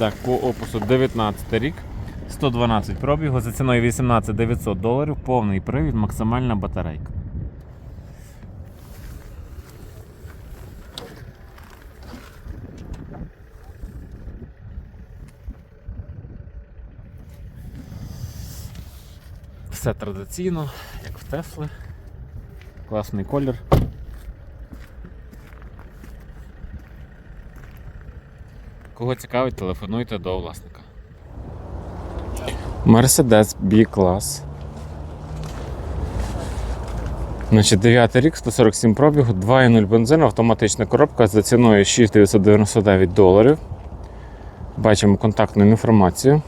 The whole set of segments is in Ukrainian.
Так, по опису 19 рік, 112 пробігу, за ціною 18 900 доларів, повний привід, максимальна батарейка. Все традиційно, як в Тесли. Класний колір. Цікавить, телефонуйте до власника. Mercedes B-клас. Значить, 9 рік, 147 пробігу, 2,0 бензин, автоматична коробка за ціною 6999 доларів. Бачимо контактну інформацію.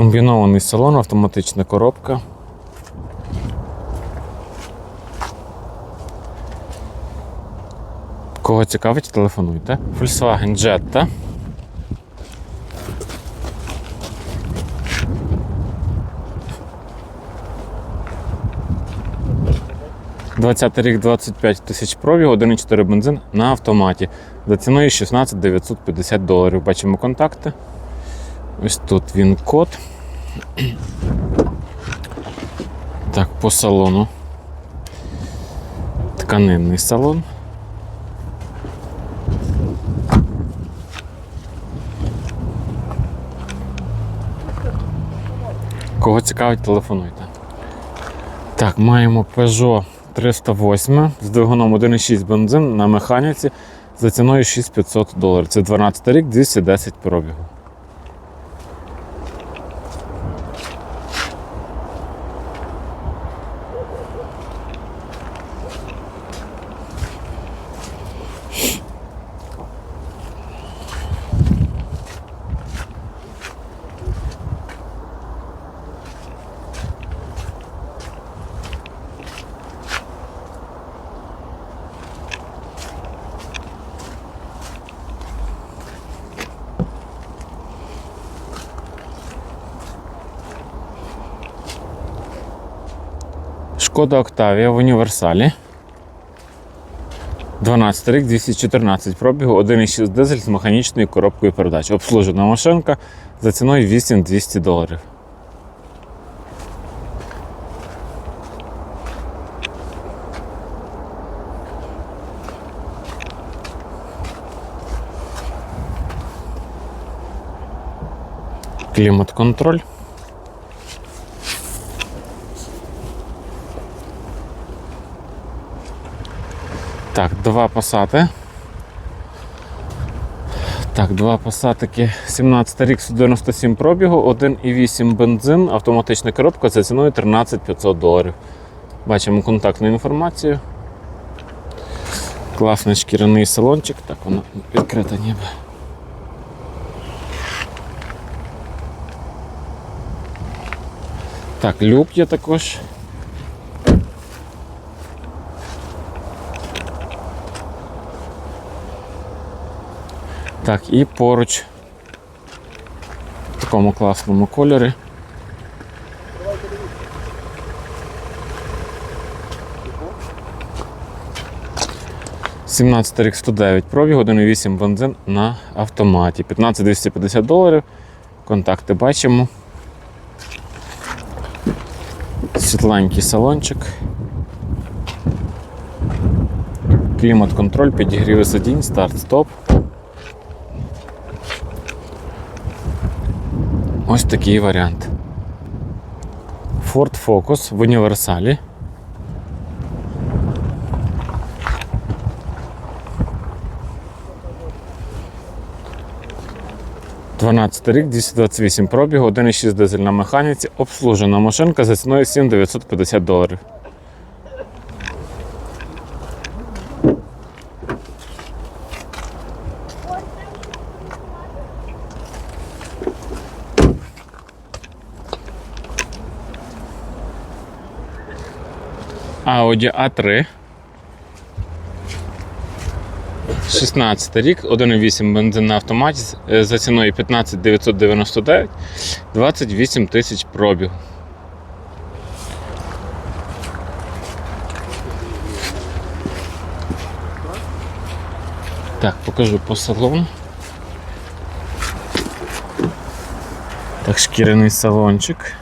Комбінований салон, автоматична коробка. Кого цікавить, телефонуйте. Volkswagen Jetta. Двадцятий рік 25 тисяч пробігу, 1,4 бензин на автоматі. За ціною 16 950 доларів. Бачимо контакти. Ось тут він код. Так, по салону. Тканинний салон. Кого цікавить, телефонуйте. Так, маємо Peugeot 308 з двигуном 1,6 бензин на механіці за ціною 6500 доларів. Це 12 рік, 210 пробігу. Шкода Октавія в універсалі. 12 рік, 214 пробігу, 1,6 дизель з механічною коробкою передач. Обслужена машинка за ціною 8200 доларів. Клімат-контроль. Так, два пасати. Так, два пасатики. 17 рік 197 пробігу, 1,8 бензин, автоматична коробка за ціною 13 500 доларів. Бачимо контактну інформацію. Класний шкіряний салончик. Так, воно відкрите ніби. Так, люк є також. Так, і поруч в такому класному кольорі. Сімнадцятий рік 109 пробіг, 1,8 бензин на автоматі. 15 250 доларів. Контакти бачимо. Світленький салончик. Клімат-контроль, підігріви сидінь, старт-стоп. Ось такий варіант. Ford Focus в універсалі. Дванадцятий рік, 228 пробігу, 1,6 дизель на механіці, обслужена машинка за ціною 7950 доларів. Audi A3. 16 рік, 1,8 бензин на автоматі е, за ціною 15 999, 28 тисяч пробіг. Так, покажу по салону. Так, шкіряний салончик.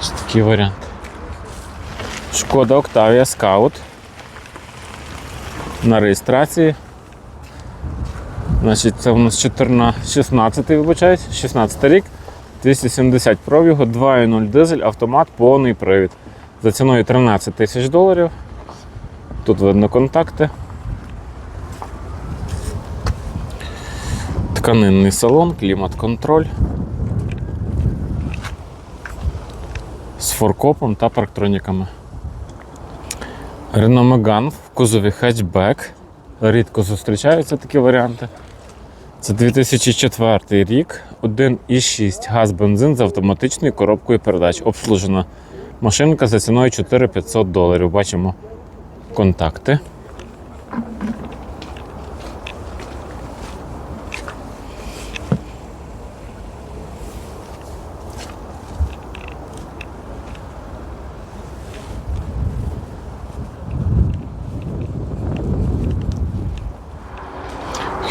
Ось такий варіант. Шкода Octavia Scout. На реєстрації. Значить, це у нас 14, 16 вибачаюсь, 16 рік, 270 пробігу, 2.0 дизель, автомат, повний привід. За ціною 13 тисяч доларів. Тут видно контакти. Тканинний салон, клімат-контроль. З форкопом та парктроніками. Renault Megane в кузові хетчбек. Рідко зустрічаються такі варіанти. Це 2004 рік, 1,6 газ бензин з автоматичною коробкою передач. Обслужена машинка за ціною 4500 доларів. Бачимо контакти.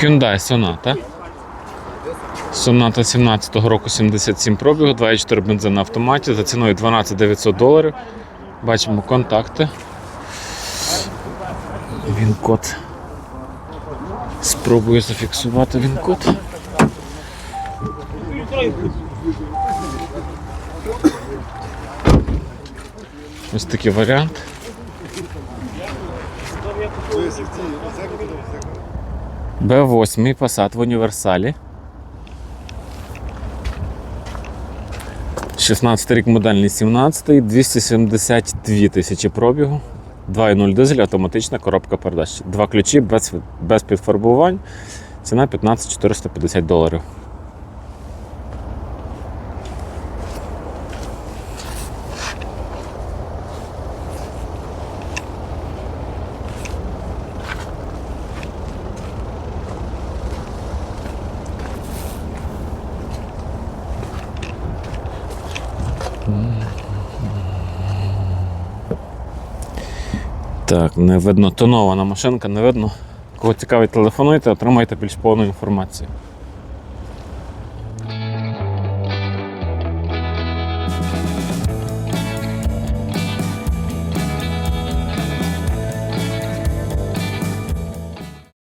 Hyundai Sonata. Sonata 17-го року 77 пробігу, 2,4 бензин на автоматі за ціною 12 900 доларів. Бачимо контакти. Він код. Спробую зафіксувати він код. Ось такий варіант. Б8 Passat в універсалі. 16 рік модельний 17, 272 тисячі пробігу, 2.0 дизель, автоматична коробка передач. Два ключі без, без підфарбувань. Ціна 15 450 доларів. Так, не видно тонована машинка, не видно. Кого цікавить, телефонуйте, отримайте більш повну інформацію.